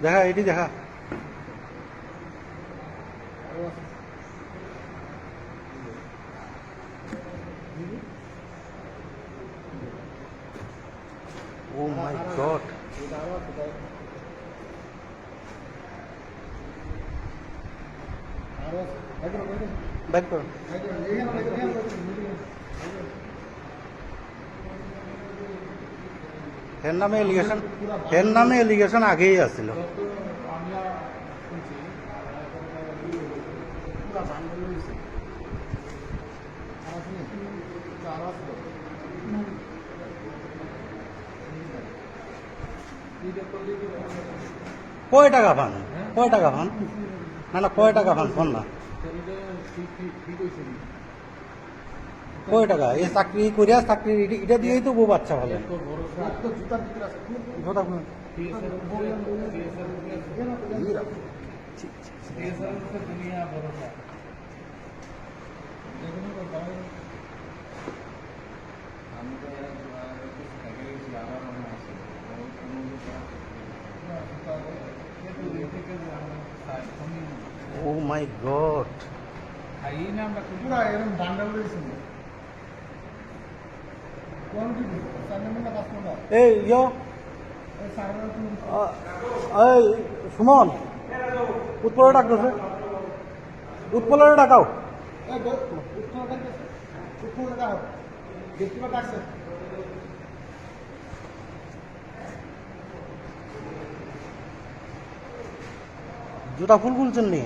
দেখা এটি দেখা ও মাই গড ব্যাক করো এর নামে এলিগেশন এর নামে এলিগেশন আগেই আসছিল কয় টাকা পান? কয় টাকা পান? না না, কয় টাকা পান? শোন না। কয় টাকা? এই চাকরি করিয়া চাকরি এটা- দিয়েই তো বউ বাচ্চা ভালো। জোতা। ও মাই গড পুরা এরকম বান্ডাল রয়েছে এই ইয়ো। সুমন। উৎপলে ডাকতেছে উৎপলে ডাকাও। জুতা ফুল খুলছেন নি?